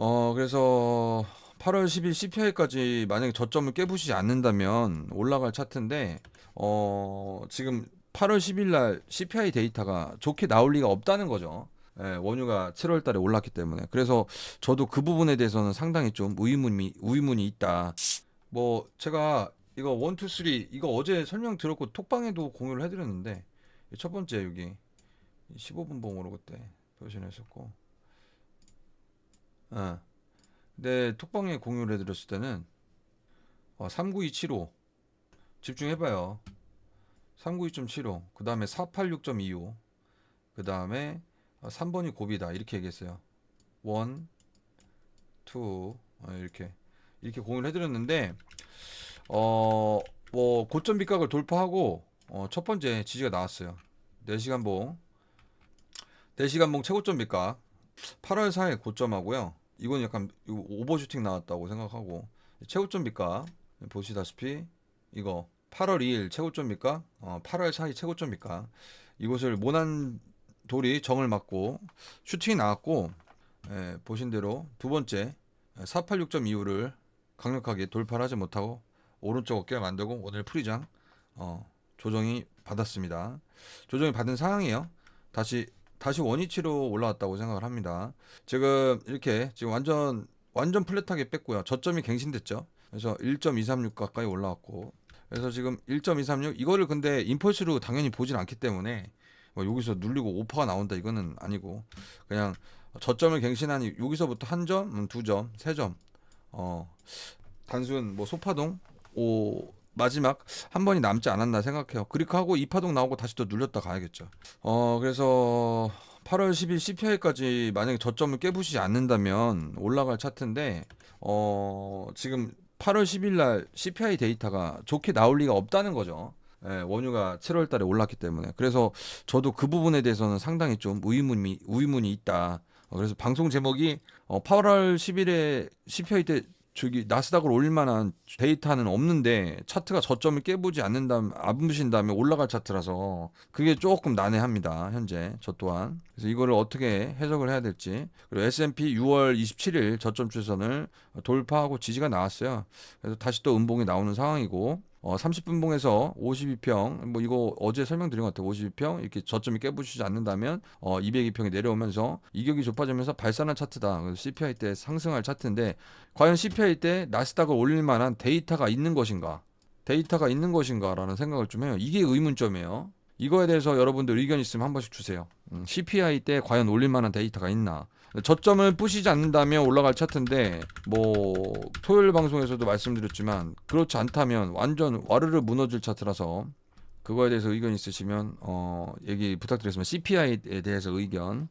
어, 그래서 8월 10일 CPI까지 만약에 저점을 깨부시지 않는다면 올라갈 차트인데, 어, 지금 8월 10일 날 CPI 데이터가 좋게 나올 리가 없다는 거죠. 예, 원유가 7월 달에 올랐기 때문에. 그래서 저도 그 부분에 대해서는 상당히 좀 의문이, 의문이 있다. 뭐, 제가 이거 1, 2, 3, 이거 어제 설명 들었고 톡방에도 공유를 해 드렸는데, 첫 번째 여기 15분 봉으로 그때 표시했었고, 어. 근데 톡방에 공유를 해드렸을 때는 어, 39275 집중해봐요. 392.75. 그 다음에 486.25. 그 다음에 3번이 고비다. 이렇게 얘기했어요. 1, 2, 어, 이렇게. 이렇게 공유를 해드렸는데, 어, 뭐, 고점 빗각을 돌파하고, 어, 첫 번째 지지가 나왔어요. 4시간 봉. 4시간 봉 최고점 빗각. 8월 4일 고점하고요. 이건 약간 오버슈팅 나왔다고 생각하고 최고점 빗각 보시다시피 이거 8월 2일 최고점 빗각 어, 8월 4일 최고점 빗각 이곳을 모난 돌이 정을 맞고 슈팅이 나왔고 예, 보신 대로 두 번째 486.25를 강력하게 돌파를 하지 못하고 오른쪽 어깨가 만들고 오늘 프리장 어, 조정이 받았습니다. 조정이 받은 상황이에요. 다시 다시 원위치로 올라왔다고 생각을 합니다. 지금 이렇게 지금 완전 완전 플랫하게 뺐고요. 저점이 갱신됐죠. 그래서 1.236 가까이 올라왔고 그래서 지금 1.236 이거를 근데 인펄스로 당연히 보진 않기 때문에 뭐 여기서 눌리고 오퍼가 나온다 이거는 아니고 그냥 저점을 갱신하니 여기서부터 한 점, 음, 두 점, 세 점. 어 단순 뭐 소파동 오 마지막 한 번이 남지 않았나 생각해요. 그리고 하고 이파동 나오고 다시 또 눌렸다 가야겠죠. 어 그래서 8월 10일 CPI까지 만약에 저점을 깨부시지 않는다면 올라갈 차트인데 어 지금 8월 10일 날 CPI 데이터가 좋게 나올 리가 없다는 거죠. 예, 원유가 7월 달에 올랐기 때문에. 그래서 저도 그 부분에 대해서는 상당히 좀 의문이 의문이 있다. 어, 그래서 방송 제목이 어, 8월 10일에 CPI 때 저기 나스닥을 올릴 만한 데이터는 없는데 차트가 저점을 깨보지 않는다면 안 부신다면 올라갈 차트라서 그게 조금 난해합니다 현재 저 또한. 그래서 이거를 어떻게 해석을 해야 될지. 그리고 S&P 6월 27일 저점 추선을 돌파하고 지지가 나왔어요. 그래서 다시 또 음봉이 나오는 상황이고 어, 30분봉에서 52평 뭐 이거 어제 설명드린 것 같아요. 52평 이렇게 저점이 깨부시지 않는다면 어, 202평이 내려오면서 이격이 좁아지면서 발산한 차트다. 그래서 CPI 때 상승할 차트인데 과연 CPI 때 나스닥을 올릴 만한 데이터가 있는 것인가? 데이터가 있는 것인가라는 생각을 좀 해요. 이게 의문점이에요 이거에 대해서 여러분들 의견 있으면 한 번씩 주세요. 음, CPI 때 과연 올릴 만한 데이터가 있나. 저점을 부시지 않는다면 올라갈 차트인데 뭐 토요일 방송에서도 말씀드렸지만 그렇지 않다면 완전 와르르 무너질 차트라서 그거에 대해서 의견 있으시면 어 얘기 부탁드리겠습니다. CPI에 대해서 의견